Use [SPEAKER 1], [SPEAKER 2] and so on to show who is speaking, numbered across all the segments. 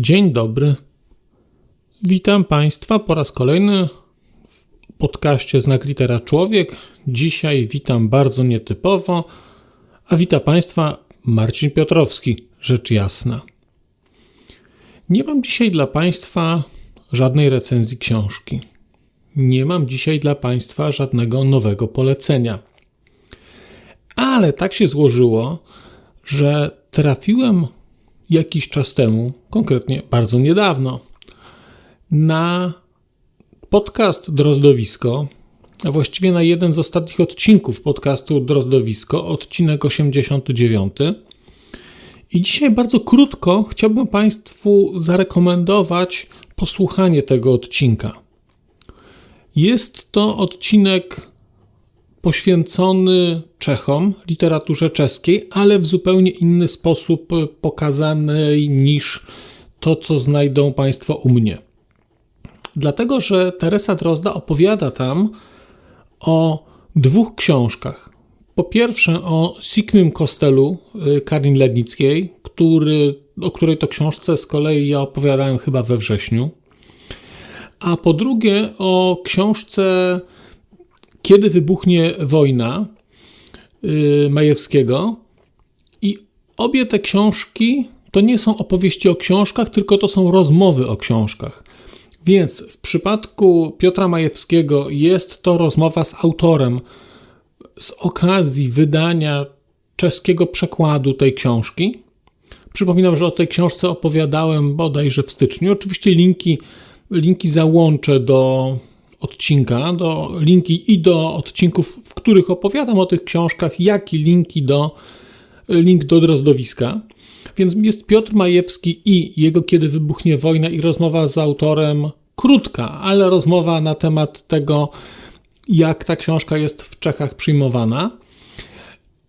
[SPEAKER 1] Dzień dobry. Witam Państwa po raz kolejny w podcaście Znak Litera Człowiek. Dzisiaj witam bardzo nietypowo, a wita Państwa Marcin Piotrowski, rzecz jasna. Nie mam dzisiaj dla Państwa żadnej recenzji książki. Nie mam dzisiaj dla Państwa żadnego nowego polecenia. Ale tak się złożyło, że trafiłem jakiś czas temu, konkretnie bardzo niedawno, na podcast Drozdowisko, a właściwie na jeden z ostatnich odcinków podcastu Drozdowisko, odcinek 89. I dzisiaj bardzo krótko chciałbym Państwu zarekomendować posłuchanie tego odcinka. Jest to odcinek poświęcony Czechom, literaturze czeskiej, ale w zupełnie inny sposób pokazany niż to, co znajdą Państwo u mnie. Dlatego, że Teresa Drozda opowiada tam o dwóch książkach. Po pierwsze o Sikmym Kostelu y, Karin Lednickiej, który, o której to książce z kolei ja opowiadałem chyba we wrześniu. A po drugie o książce Kiedy wybuchnie wojna y, Majewskiego. I obie te książki to nie są opowieści o książkach, tylko to są rozmowy o książkach. Więc w przypadku Piotra Majewskiego jest to rozmowa z autorem z okazji wydania czeskiego przekładu tej książki. Przypominam, że o tej książce opowiadałem bodajże w styczniu. Oczywiście linki, linki załączę do odcinka, do linki i do odcinków, w których opowiadam o tych książkach, jak i linki do, link do drozdowiska. Więc jest Piotr Majewski i jego Kiedy wybuchnie wojna i rozmowa z autorem krótka, ale rozmowa na temat tego, jak ta książka jest w Czechach przyjmowana.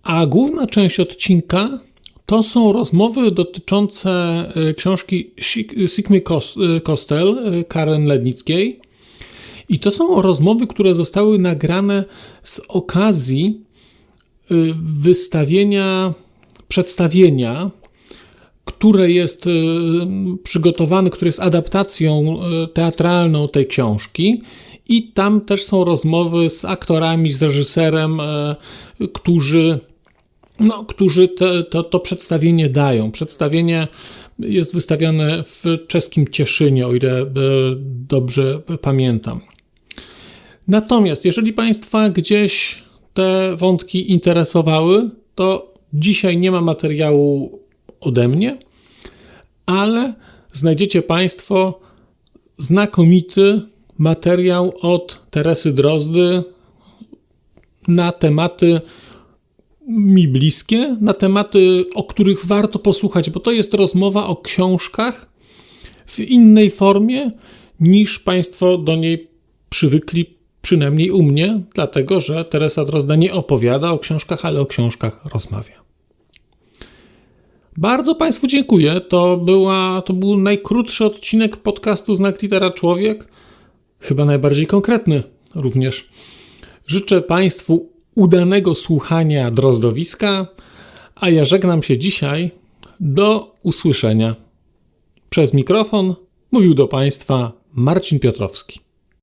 [SPEAKER 1] A główna część odcinka to są rozmowy dotyczące e, książki Sigmy Kostel e, Karen Lednickiej. I to są rozmowy, które zostały nagrane z okazji e, wystawienia, przedstawienia które jest e, przygotowane, które jest adaptacją e, teatralną tej książki. I tam też są rozmowy z aktorami, z reżyserem, którzy, no, którzy te, to, to przedstawienie dają. Przedstawienie jest wystawiane w czeskim Cieszynie, o ile dobrze pamiętam. Natomiast, jeżeli Państwa gdzieś te wątki interesowały, to dzisiaj nie ma materiału ode mnie, ale znajdziecie Państwo znakomity materiał od Teresy Drozdy na tematy mi bliskie, na tematy, o których warto posłuchać, bo to jest rozmowa o książkach w innej formie niż Państwo do niej przywykli, przynajmniej u mnie, dlatego że Teresa Drozda nie opowiada o książkach, ale o książkach rozmawia. Bardzo Państwu dziękuję. To, była, to był najkrótszy odcinek podcastu Znak Litera Człowiek, chyba najbardziej konkretny również. Życzę Państwu udanego słuchania drozdowiska, a ja żegnam się dzisiaj. Do usłyszenia. Przez mikrofon mówił do Państwa Marcin Piotrowski.